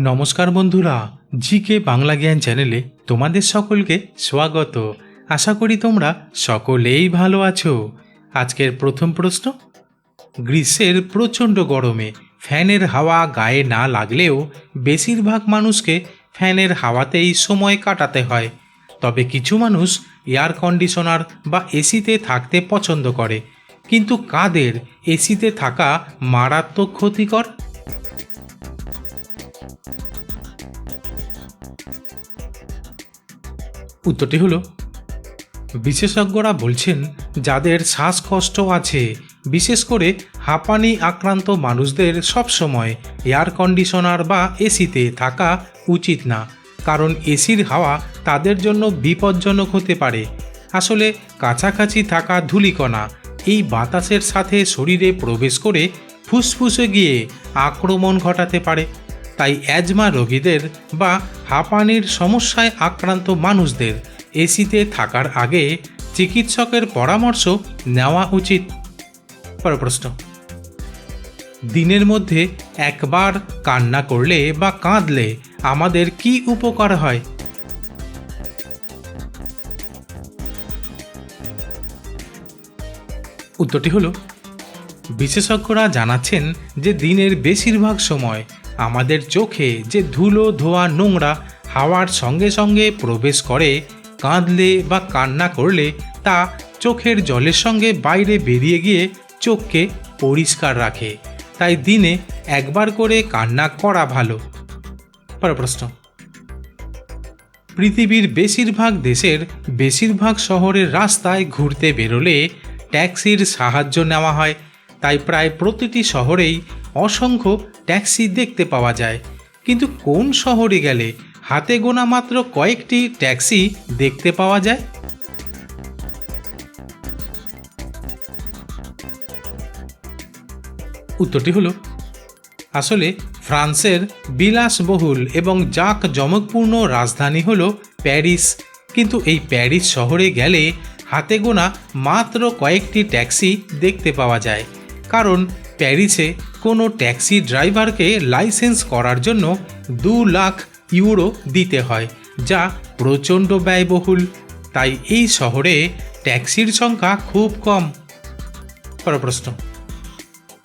নমস্কার বন্ধুরা, জিকে বাংলা জ্ঞান চ্যানেলে তোমাদের সকলকে স্বাগত। আশা করি তোমরা সকলেই ভালো আছো। আজকের প্রথম প্রশ্ন, গ্রীষ্মের প্রচণ্ড গরমে ফ্যানের হাওয়া গায়ে না লাগলেও বেশিরভাগ মানুষকে ফ্যানের হাওয়াতেই সময় কাটাতে হয়। তবে কিছু মানুষ এয়ার কন্ডিশনার বা এসিতে থাকতে পছন্দ করে। কিন্তু কাদের এসিতে থাকা মারাত্মক ক্ষতিকর? উত্তরটি হলো, বিশেষজ্ঞরা বলছেন, যাদের শ্বাসকষ্ট আছে, বিশেষ করে হাঁপানি আক্রান্ত মানুষদের সবসময় এয়ার কন্ডিশনার বা এসিতে থাকা উচিত না, কারণ এসির হাওয়া তাদের জন্য বিপজ্জনক হতে পারে। আসলে কাছাকাছি থাকা ধূলিকণা, এই বাতাসের সাথে শরীরে প্রবেশ করে ফুসফুসে গিয়ে আক্রমণ ঘটাতে পারে। তাই অ্যাজমা রোগীদের বা হাঁপানির সমস্যায় আক্রান্ত মানুষদের এসিতে থাকার আগে চিকিৎসকের পরামর্শ নেওয়া উচিত। পর প্রশ্ন। দিনের মধ্যে একবার কান্না করলে বা কাঁদলে আমাদের কি উপকার হয়? উত্তরটি হলো, বিশেষজ্ঞরা জানাচ্ছেন যে দিনের বেশিরভাগ সময় আমাদের চোখে যে ধুলো ধোয়া নোংরা হাওয়ার সঙ্গে সঙ্গে প্রবেশ করে, কাঁদলে বা কান্না করলে তা চোখের জলের সঙ্গে বাইরে বেরিয়ে গিয়ে চোখকে পরিষ্কার রাখে। তাই দিনে একবার করে কান্না করা ভালো। পর প্রশ্ন। পৃথিবীর বেশিরভাগ দেশের বেশিরভাগ শহরের রাস্তায় ঘুরতে বেরোলে ট্যাক্সির সাহায্য নেওয়া হয়। তাই প্রায় প্রতিটি শহরেই অসংখ্য ট্যাক্সি দেখতে পাওয়া যায়। কিন্তু কোন শহরে গেলে হাতে গোনা মাত্র কয়েকটি ট্যাক্সি দেখতে পাওয়া যায়? উত্তরটি হলো, আসলে ফ্রান্সের বিলাসবহুল এবং জাঁক জমকপূর্ণ রাজধানী হল প্যারিস। কিন্তু এই প্যারিস শহরে গেলে হাতে গোনা মাত্র কয়েকটি ট্যাক্সি দেখতে পাওয়া যায়। কারণ প্যারিসে কোনো ট্যাক্সি ড্রাইভারকে লাইসেন্স করার জন্য দু লাখ ইউরো দিতে হয়, যা প্রচণ্ড ব্যয়বহুল। তাই এই শহরে ট্যাক্সির সংখ্যা খুব কম। পর প্রশ্ন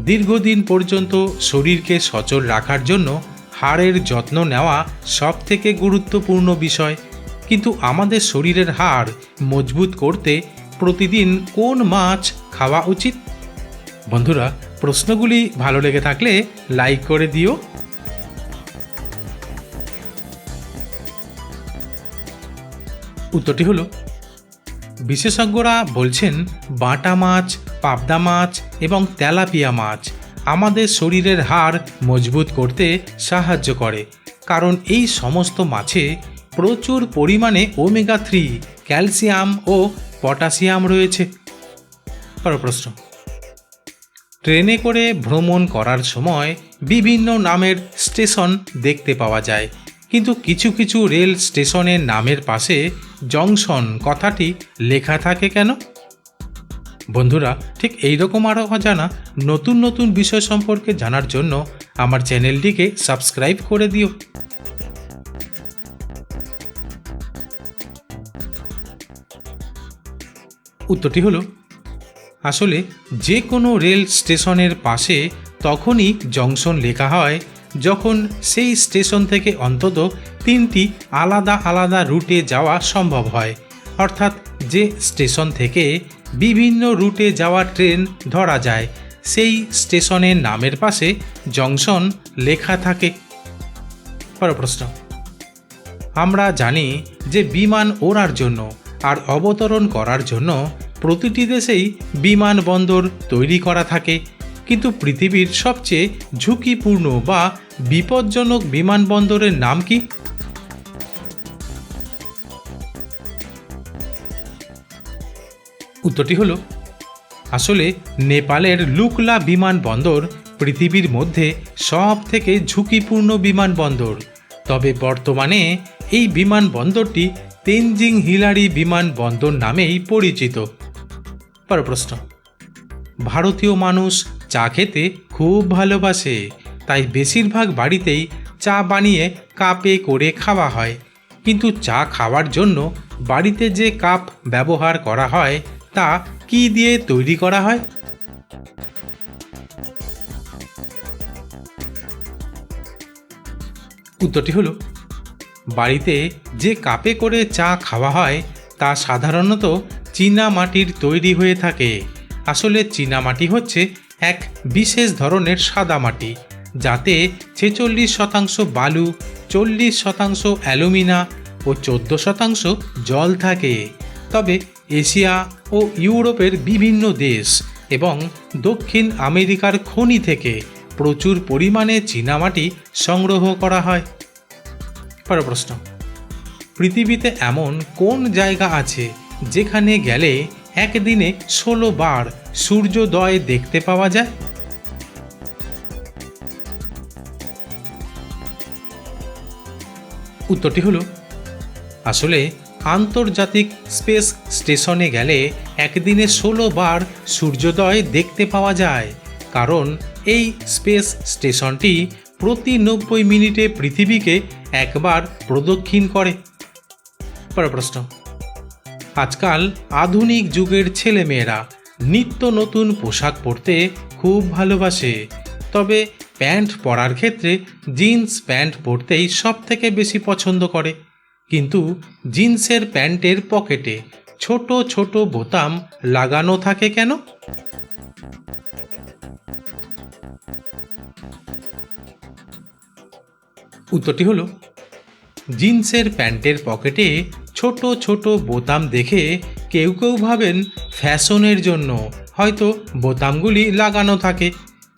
দীর্ঘদিন পর্যন্ত শরীরকে সচল রাখার জন্য হাড়ের যত্ন নেওয়া সব থেকে গুরুত্বপূর্ণ বিষয়। কিন্তু আমাদের শরীরের হাড় মজবুত করতে প্রতিদিন কোন মাছ খাওয়া উচিত? বন্ধুরা প্রশ্নগুলি ভালো লেগে থাকলে লাইক করে দিও। উত্তরটি হলো, বিশেষজ্ঞরা বলছেন, বাটা মাছ, পাবদা মাছ এবং তেলাপিয়া মাছ আমাদের শরীরের হাড় মজবুত করতে সাহায্য করে, কারণ এই সমস্ত মাছে প্রচুর পরিমাণে ওমেগা থ্রি, ক্যালসিয়াম ও পটাশিয়াম রয়েছে। পর প্রশ্ন ট্রেনে করে ভ্রমণ করার সময় বিভিন্ন নামের স্টেশন দেখতে পাওয়া যায়। কিন্তু কিছু কিছু রেল স্টেশনের নামের পাশে জংশন কথাটি লেখা থাকে কেন? বন্ধুরা, ঠিক এই রকম আরও অজানা নতুন নতুন বিষয় সম্পর্কে জানার জন্য আমার চ্যানেলটিকে সাবস্ক্রাইব করে দিও। উত্তরটি হলো আসলে যে কোনো রেল স্টেশনের পাশে তখনই জংশন লেখা হয়, যখন সেই স্টেশন থেকে অন্তত তিনটি আলাদা আলাদা রুটে যাওয়া সম্ভব হয়। অর্থাৎ যে স্টেশন থেকে বিভিন্ন রুটে যাওয়া ট্রেন ধরা যায়, সেই স্টেশনের নামের পাশে জংশন লেখা থাকে। পর প্রশ্ন। আমরা জানি যে বিমান ওড়ার জন্য আর অবতরণ করার জন্য প্রতিটি দেশেই বিমানবন্দর তৈরি করা থাকে। কিন্তু পৃথিবীর সবচেয়ে ঝুঁকিপূর্ণ বা বিপজ্জনক বিমানবন্দরের নাম কি? উত্তরটি হলো, আসলে নেপালের লুকলা বিমানবন্দর পৃথিবীর মধ্যে সব থেকে ঝুঁকিপূর্ণ বিমানবন্দর তবে বর্তমানে এই বিমানবন্দরটি তেনজিং হিলারি বিমানবন্দর নামেই পরিচিত। পর প্রশ্ন ভারতীয় মানুষ চা খেতে খুব ভালোবাসে, তাই বেশিরভাগ বাড়িতেই চা বানিয়ে কাপে করে খাওয়া হয়। কিন্তু চা খাওয়ার জন্য বাড়িতে যে কাপ ব্যবহার করা হয়, তা কি দিয়ে তৈরি করা হয়? উত্তরটি হলো, বাড়িতে যে কাপে করে চা খাওয়া হয়, তা সাধারণত চীনা মাটির তৈরি হয়ে থাকে। আসলে চীনা মাটি হচ্ছে এক বিশেষ ধরনের সাদা মাটি, যাতে ছেচল্লিশ শতাংশ বালু, চল্লিশ শতাংশ অ্যালুমিনা ও চোদ্দ শতাংশ জল থাকে। তবে এশিয়া ও ইউরোপের বিভিন্ন দেশ এবং দক্ষিণ আমেরিকার খনি থেকে প্রচুর পরিমাণে চীনামাটি সংগ্রহ করা হয়। পরের প্রশ্ন। পৃথিবীতে এমন কোন জায়গা আছে যেখানে গেলে একদিনে ষোলো বার সূর্যোদয় দেখতে পাওয়া যায়। উত্তরটি হলো, আসলে আন্তর্জাতিক স্পেস স্টেশনে গেলে একদিনে ষোলো বার সূর্যোদয় দেখতে পাওয়া যায়, কারণ এই স্পেস স্টেশনটি প্রতি নব্বই মিনিটে পৃথিবীকে একবার প্রদক্ষিণ করে। পরের প্রশ্ন। আজকাল আধুনিক যুগের ছেলেমেয়েরা নিত্য নতুন পোশাক পরতে খুব ভালোবাসে। তবে প্যান্ট পরার ক্ষেত্রে জিন্স প্যান্ট পরতেই সব থেকে বেশি পছন্দ করে। কিন্তু জিন্সের প্যান্টের পকেটে ছোট ছোট বোতাম লাগানো থাকে কেন? উত্তরটি হলো, জিন্সের প্যান্টের পকেটে ছোট ছোট বোতাম দেখে কেউ কেউ ভাবেন ফ্যাশনের জন্য। হয়তো বোতামগুলি লাগানো থাকে।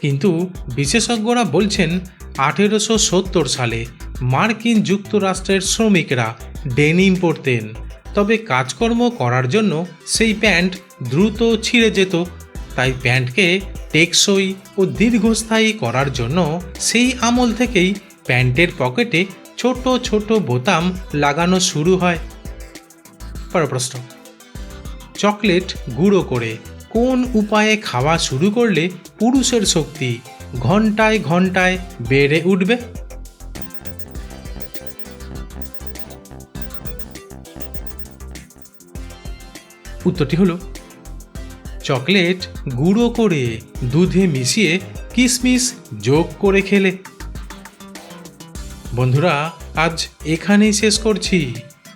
কিন্তু বিশেষজ্ঞরা বলছেন, আঠেরোশো সত্তর সালে মার্কিন যুক্তরাষ্ট্রের শ্রমিকরা ডেনিম পরতেন। তবে কাজকর্ম করার জন্য সেই প্যান্ট দ্রুত ছিঁড়ে যেত। তাই প্যান্টকে টেকসই ও দীর্ঘস্থায়ী করার জন্য সেই আমল থেকেই প্যান্টের পকেটে ছোট ছোট বোতাম লাগানো শুরু হয়। পরের প্রশ্ন। চকলেট গুঁড়ো করে কোন উপায়ে খাওয়া শুরু করলে পুরুষের শক্তি ঘন্টায় ঘন্টায় বেড়ে উঠবে? উত্তরটি হলো, চকলেট গুঁড়ো করে দুধে মিশিয়ে কিশমিশ যোগ করে খেলে। বন্ধুরা, আজ এখানেই শেষ করছি।